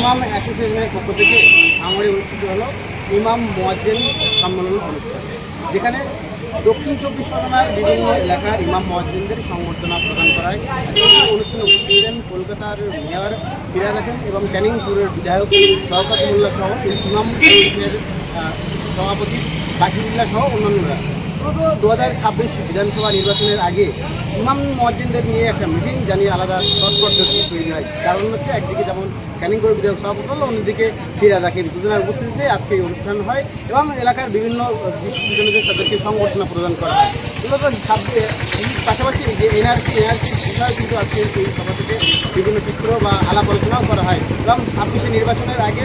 ইমাম অ্যাসোসিয়েশনের পক্ষ থেকে আমাদের অনুষ্ঠিত হলো ইমাম মোয়াজ্জেন সম্মেলন অনুষ্ঠান, যেখানে দক্ষিণ চব্বিশ পরগনার বিভিন্ন এলাকার ইমাম মোয়াজ্জেনদের সংবর্ধনা প্রদান করায় অনুষ্ঠানে উপস্থিত ছিলেন কলকাতার মেয়র ফিরাদ হাকিম এবং ক্যানিংপুরের বিধায়ক শওকত মোল্লা সহ ইমাম সভাপতি বাকিবুল্লাহ সহ অন্যান্যরা। দু হাজার ছাব্বিশ বিধানসভা নির্বাচনের আগে ইমাম মসজিদদের নিয়ে একটা মিটিং জানিয়ে আলাদা তৎ পদ্ধতি তৈরি হয়। কারণ হচ্ছে একদিকে যেমন ক্যানিং করে বিধায়ক সভাপতি হলো অন্যদিকে ফিরা রাখেন দুজনের উপস্থিতিতে আজকে এই অনুষ্ঠান হয় এবং এলাকার বিভিন্ন বিশ্ববিদ্যালয়দের তাদেরকে সংবর্ধনা প্রদান করা হয়। মূলত ছাব্বিশ পাশাপাশি যে এনআরসি এনআরসি বিষয় কিন্তু আজকে এই সভা থেকে বিভিন্ন চিত্র বা আলাপ আলোচনাও করা হয়। এবং ছাব্বিশে নির্বাচনের আগে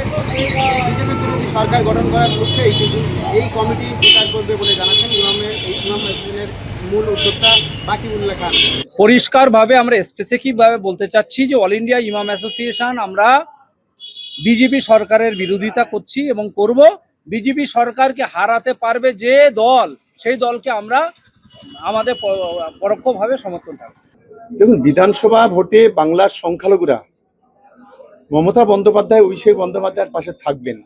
বিজেপি বিরোধী সরকার গঠন করার লক্ষ্যে এই এই কমিটি বিচার করবে বলে জানাচ্ছেন ইমামের এই ইমাম হোসেনের মূল উদ্যোক্তা বাকিবুল্লাহ খান। পরিষ্কারভাবে আমরা স্পেসিফিকভাবে বলতে চাচ্ছি যে অল ইন্ডিয়া ইমাম অ্যাসোসিয়েশন আমরা বিজেপি সরকারের বিরোধিতা করছি এবং করব। বিজেপি সরকারকে হারাতে পারবে যে দল, সেই দলকে আমরা আমাদের পরোক্ষভাবে সমর্থন থাকবে। দেখুন, বিধানসভা ভোটে বাংলার সংখ্যালঘুরা মমতা বন্দ্যোপাধ্যায়, অভিষেক বন্দ্যোপাধ্যায়ের পাশে থাকবেন।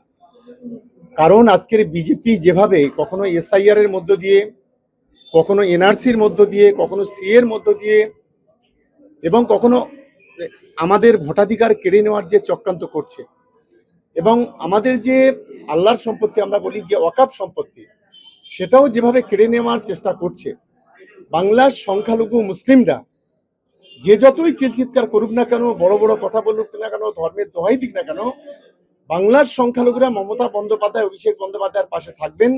কারণ আজকের বিজেপি যেভাবে কখনো এসআইআর এর মধ্য দিয়ে, কখনো এনআরসির মধ্য দিয়ে, কখনো সি এর মধ্য দিয়ে, এবং কখনো আমাদের ভোটাধিকার কেড়ে নেওয়ার যে চক্রান্ত করছে, এবং আমাদের যে আল্লাহর সম্পত্তি আমরা বলি যে ওয়াকাপ সম্পত্তি, সেটাও যেভাবে কেড়ে নেওয়ার চেষ্টা করছে, বাংলার সংখ্যালঘু মুসলিমরা যে যতই চিলচিৎকার করুক না কেন, বড় বড় কথা বলুক না কেন, ধর্মের দোহাই দিক না কেন, বাংলার সংখ্যালঘুরা মমতা বন্দ্যোপাধ্যায়, অভিষেক বন্দ্যোপাধ্যায়ের পাশে থাকবেন,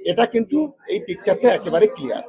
এটা কিন্তু এই পিকচারটা একেবারে ক্লিয়ার